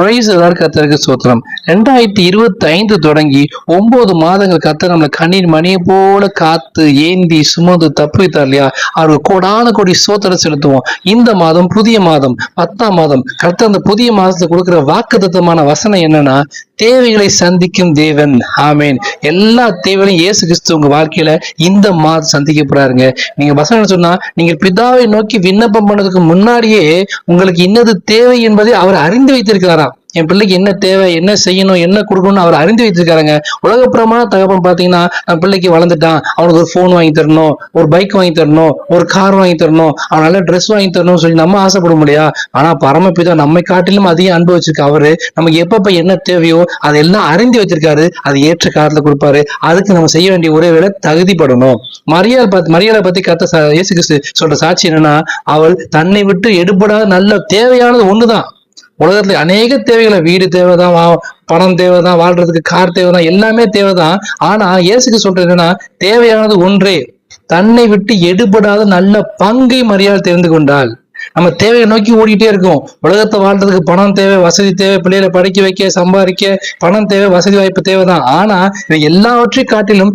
Price கத்தருக்கு சோத்திரம் ரெண்டாயிரத்தி இருபத்தி ஐந்து தொடங்கி ஒன்பது மாதங்கள் கத்த நம்மளை கண்ணீர் மணியை போல காத்து ஏந்தி சுமந்து தப்பித்தார் இல்லையா? அவருக்கு கோடான கோடி சோத்திரம் செலுத்துவோம். இந்த மாதம் புதிய மாதம் பத்தாம் மாதம் கர்த்தர் அந்த புதிய மாதத்தை வாக்கு வாக்குத்தத்தமான வசனம் என்னன்னா தேவைகளை சந்திக்கும் தேவன். ஆமேன். எல்லா தேவைகளையும் இயேசு கிறிஸ்து உங்க வாழ்க்கையில இந்த மாதம் சந்திக்க போறாருங்க. நீங்க வசனம் சொன்னா நீங்க பிதாவை நோக்கி விண்ணப்பம் பண்ணதுக்கு முன்னாடியே உங்களுக்கு இன்னது தேவை என்பதை அவர் அறிந்து வைத்திருக்கிறாராம். என் பிள்ளைக்கு என்ன தேவை என்ன செய்யணும் என்ன கொடுக்கணும்னு அவர் அறிந்து வைத்திருக்காருங்க. உலகப்புறமான தகப்பன் பார்த்தீங்கன்னா நம்ம பிள்ளைக்கு வளர்ந்துட்டான். அவனுக்கு ஒரு ஃபோன் வாங்கி தரணும் ஒரு பைக் வாங்கி தரணும் ஒரு கார் வாங்கி தரணும். அவன் நல்ல ட்ரெஸ் வாங்கி தரணும்னு சொல்லி நம்ம ஆசைப்பட முடியா? ஆனா பரமபிதா நம்மை காட்டிலும் அதிகம் அன்பு அவரு நமக்கு எப்பப்ப என்ன தேவையோ அதெல்லாம் அறிந்து வச்சிருக்காரு அது ஏற்ற காலத்துல கொடுப்பாரு. அதுக்கு நம்ம செய்ய வேண்டிய ஒரே வேலை தகுதிப்படணும். மரியாதை பார்த்து மரியாதை பத்தி கத்த சா இயேசு கிறிஸ்து சொல்ற சாட்சி என்னன்னா அவள் தன்னை விட்டு எடுபடாத நல்ல தேவையானது ஒண்ணுதான். உலகத்துல அநேக தேவைகளை வீடு தேவைதான் வா- பணம் தேவைதான் வாழ்றதுக்கு கார் தேவைதான் எல்லாமே தேவைதான். ஆனா இயேசுக்கு சொல்றது என்னன்னா தேவையானது ஒன்றே தன்னை விட்டு எடுபடாத நல்ல பங்கை மரியாதை தெரிந்து கொண்டால். நம்ம தேவையை நோக்கி ஓடிட்டே இருக்கோம். உலகத்தை வாழ்றதுக்கு பணம் தேவை வசதி தேவை பிள்ளைகளை படிக்க வைக்க சம்பாதிக்க பணம் தேவை வசதி வாய்ப்பு தேவைதான். ஆனா இவை எல்லாவற்றையும் காட்டிலும்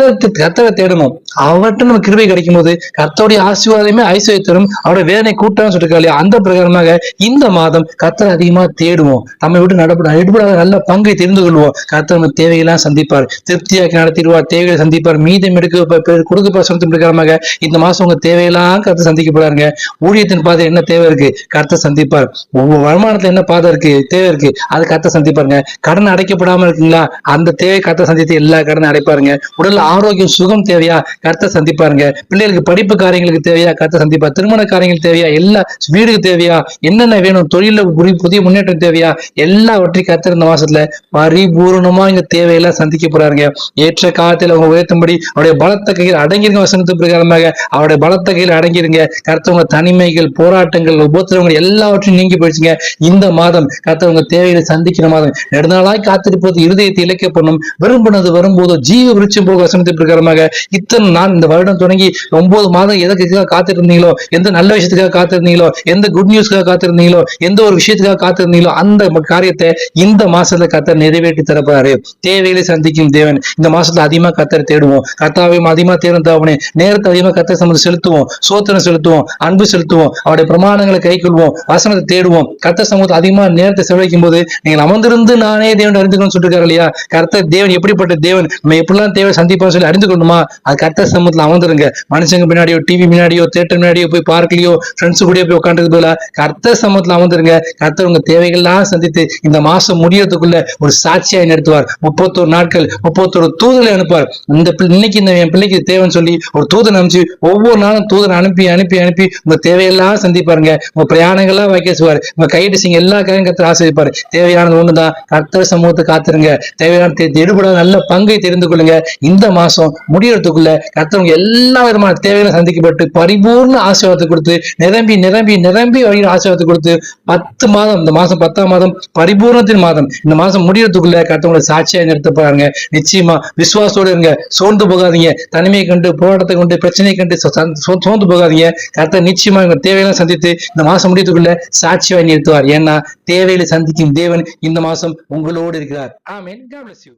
கர்த்தருக்கு கர்த்தரை தேடணும். அவர்கிட்ட நம்ம கிருபை கிடைக்கும் போது கர்த்தருடைய ஆசீர்வாதமே ஐஸ்வர்யத்தரும் அவருடைய வேதனை கூட்டம் சொல்லிருக்கா அந்த பிரகாரமாக இந்த மாதம் கர்த்தரை அதிகமா தேடுவோம். நம்ம விட்டு நடப்பட எடுபடாத நல்ல பங்கை தெரிந்து கொள்வோம். கர்த்தர் நம்ம தேவையெல்லாம் சந்திப்பார். திருப்தியாக்கி நடத்திடுவார் தேவையை சந்திப்பார். மீதம் எடுக்க ப- கொடுக்க சொந்தம் பிரகாரமாக இந்த மாசம் உங்க தேவையெல்லாம் கர்த்தர் சந்திக்கப்படாருங்க ஊழியத்தின் பாதை என்ன தேவை இருக்கு? கர்த்தர் சந்திப்பார். ஒவ்வொரு வருமானத்துல என்ன பாதை இருக்கு? தேவை இருக்கு. அது கர்த்தர் சந்திப்பாருங்க. கடன் அடைக்கப்படாம இருக்குங்களா? அந்த தேவை கர்த்தர் சந்தித்து எல்லா கடனும் அடைப்பாருங்க. ஆரோக்கியம் சுகம் தேவையா? கருத்தை சந்திப்பாருங்க. பிள்ளைகளுக்கு படிப்பு காரியங்களுக்கு தேவையா? கருத்தை சந்திப்பா திருமண காரியங்கள் தேவையா? எல்லா வீடுக்கு தேவையா? என்னென்ன வேணும்? தொழில புதிய முன்னேற்றம் தேவையா? எல்லாவற்றையும் கர்த்தர் இந்த மாசத்துல பரிபூர்ணமா இங்க தேவையெல்லாம் சந்திக்க போறாருங்க. ஏற்ற காலத்தில் அவங்க உயர்த்தும்படி அவருடைய பலத்த கையில் அடங்கிருங்க வசனத்து பிரகாரமாக. அவருடைய பலத்த கையில் அடங்கிருங்க. கருத்தவங்க தனிமைகள் போராட்டங்கள் உபத்திரவங்கள் எல்லாவற்றையும் நீங்கி போயிடுச்சுங்க. இந்த மாதம் கருத்தவங்க தேவைகளை சந்திக்கிற மாதம். நெடுநாளாய் காத்திருப்பது இருதயத்தை இலக்கிய பண்ணும். விரும்பினது வரும்போது ஜீவ விருச்சம் போக வசனத்தை பிரகாரமாக இத்தனை நான் இந்த வருடம் தொடங்கி ஒன்பது மாதம் எதற்காக காத்திருந்தீங்களோ எந்த நல்ல விஷயத்துக்காக காத்திருந்தீங்களோ எந்த குட் நியூஸ்க்காக காத்திருந்தீங்களோ எந்த ஒரு விஷயத்துக்காக காத்திருந்தீங்களோ அந்த காரியத்தை இந்த மாசத்துல கத்தர் நிறைவேற்றி தரப்பாரு தேவைகளை சந்திக்கும் தேவன். இந்த மாசத்துல அதிகமா கத்தரை தேடுவோம். கத்தாவையும் அதிகமா தேடும் தாவனே நேரத்தை அதிகமா கத்தர் சம்மந்த செலுத்துவோம். சோத்திரம் செலுத்துவோம். அன்பு செலுத்துவோம். அவருடைய பிரமாணங்களை கை கொள்வோம். வசனத்தை தேடுவோம். கத்த சமூகத்தை அதிகமா நேரத்தை செலவழிக்கும் போது நீங்கள் அமர்ந்திருந்து நானே தேவன் அறிந்துக்கணும்னு சொல்லிருக்காரு இல்லையா? கர்த்தர் தேவன் எப்படிப்பட்ட தேவன்? நம்ம எப்படிலாம் தேவை சந்திப்போம் சொல்லி அறிந்து கொள்ளணுமா அது கரெக்டாக சமூகத்துல அமர்ந்துருங்க. மனுஷங்க பின்னாடியோ டிவி முன்னாடியோ தேட்டர் முன்னாடியோ போய் பார்க்கலையோ ஃப்ரெண்ட்ஸ் கூட போய் உட்காந்துருக்கு பதிலா கர்த்த சமூகத்துல அமர்ந்துருங்க. கர்த்தர் உங்க தேவைகள்லாம் சந்தித்து இந்த மாசம் முடியறதுக்குள்ள ஒரு சாட்சியாக நடத்துவார் முப்பத்தோரு நாட்கள் முப்பத்தோரு தூதலை அனுப்புவார். இந்த இன்னைக்கு இந்த என் பிள்ளைக்கு தேவைன்னு சொல்லி ஒரு தூதன் அனுப்பிச்சு ஒவ்வொரு நாளும் தூதன் அனுப்பி அனுப்பி அனுப்பி உங்க தேவையெல்லாம் சந்திப்பாருங்க. உங்க பிரயாணங்கள்லாம் வைக்க செய்வார் உங்க கையிட்டு செய்ய எல்லா காரியம் கத்திர ஆசிரியப்பார். தேவையானது ஒண்ணுதான். கர்த்தர் சமூகத்தை காத்துருங்க. தேவையான எடுபடாத நல்ல பங்கை தெரிந்து கொள்ளுங்க. இந்த மாசம் முடியறதுக்குள்ள கத்தவங்க எல்லா விதமான தேவைகளும் சந்திக்கப்பட்டு பரிபூர்ண ஆசீர்வாதத்தை கொடுத்து நிரம்பி நிரம்பி நிரம்பி வழியில் ஆசீர்வாதத்தை கொடுத்து பத்து மாதம் இந்த மாசம் பத்தாம் மாதம் பரிபூர்ணத்தின் மாதம் இந்த மாசம் முடியறதுக்குள்ள கத்தவங்களை சாட்சியாக நிறுத்த போறாங்க நிச்சயமா விசுவாசத்தோட இருங்க. சோர்ந்து போகாதீங்க. தனிமையை கண்டு போராட்டத்தை கொண்டு பிரச்சனையை கண்டு சோர்ந்து போகாதீங்க. கத்த நிச்சயமா உங்க தேவையெல்லாம் சந்தித்து இந்த மாசம் முடியறதுக்குள்ள சாட்சியா நிறுத்துவார். ஏன்னா தேவையில சந்திக்கும் தேவன் இந்த மாசம் உங்களோடு இருக்கிறார். ஆமென். God bless you